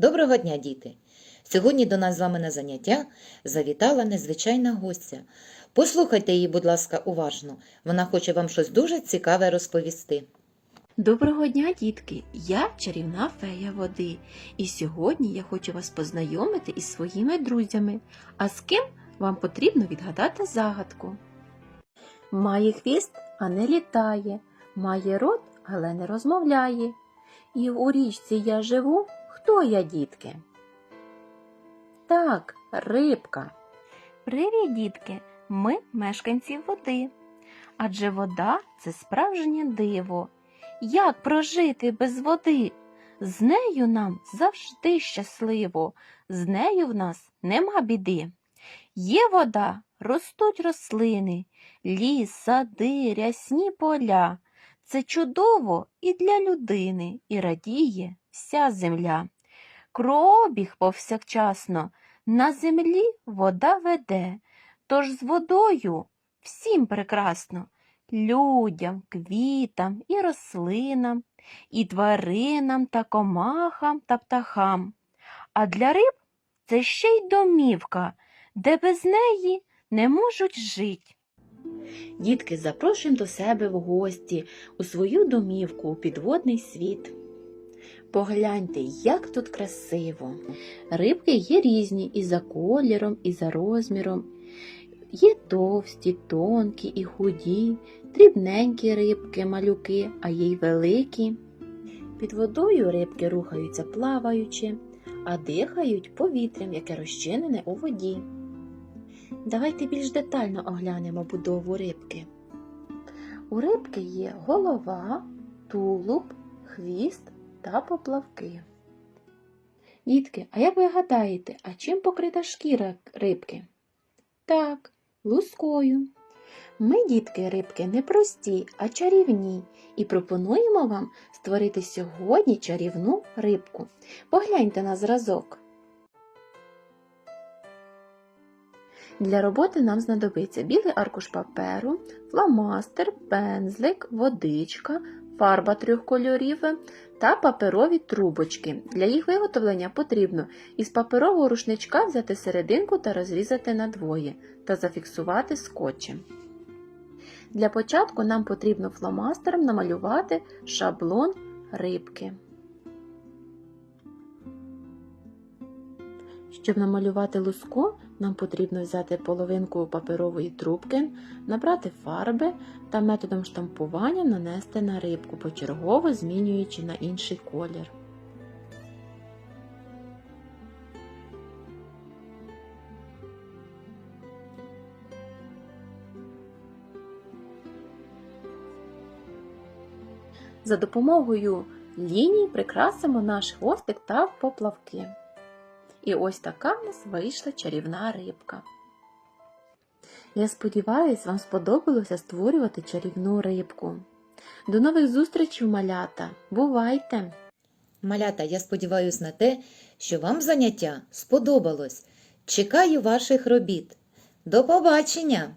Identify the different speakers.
Speaker 1: Доброго дня, діти! Сьогодні до нас з вами на заняття завітала незвичайна гостя. Послухайте її, будь ласка, уважно. Вона хоче вам щось дуже цікаве розповісти.
Speaker 2: Доброго дня, дітки! Я чарівна фея води, і сьогодні я хочу вас познайомити із своїми друзями. А з ким вам потрібно відгадати загадку? Має хвіст, а не літає, має рот, але не розмовляє. І у річці я живу. Хто я, дітки? Так, рибка. Привіт, дітки! Ми мешканці води. Адже вода це справжнє диво. Як прожити без води? З нею нам завжди щасливо, з нею в нас нема біди. Є вода, ростуть рослини, ліс, сади, рясні поля. Це чудово і для людини, і радіє вся земля. Крообіг повсякчасно на землі вода веде, тож з водою всім прекрасно людям, квітам і рослинам, і тваринам та комахам та птахам. А для риб це ще й домівка, де без неї не можуть жити. Дітки, запрошуємо до себе в гості у свою домівку у підводний світ. Погляньте, як тут красиво. Рибки є різні і за кольором, і за розміром. Є товсті, тонкі і худі, дрібненькі рибки, малюки, а є й великі. Під водою рибки рухаються плаваючи, а дихають повітрям, яке розчинене у воді. Давайте більш детально оглянемо будову рибки. У рибки є голова, тулуб, хвіст та поплавки. Дітки, а як ви гадаєте, а чим покрита шкіра рибки? Так, лускою. Ми, дітки рибки, не прості, а чарівні, і пропонуємо вам створити сьогодні чарівну рибку. Погляньте на зразок. Для роботи нам знадобиться білий аркуш паперу, фломастер, пензлик, водичка, фарба трьох кольорів та паперові трубочки. Для їх виготовлення потрібно із паперового рушничка взяти серединку та розрізати надвоє та зафіксувати скотчем. Для початку нам потрібно фломастером намалювати шаблон рибки. Щоб намалювати луску, нам потрібно взяти половинку паперової трубки, набрати фарби та методом штампування нанести на рибку, почергово змінюючи на інший колір. За допомогою ліній прикрасимо наш хвостик та поплавки. І ось така в нас вийшла чарівна рибка. Я сподіваюся, вам сподобалося створювати чарівну рибку. До нових зустрічей, малята! Бувайте!
Speaker 1: Малята, я сподіваюся на те, що вам заняття сподобалось. Чекаю ваших робіт. До побачення!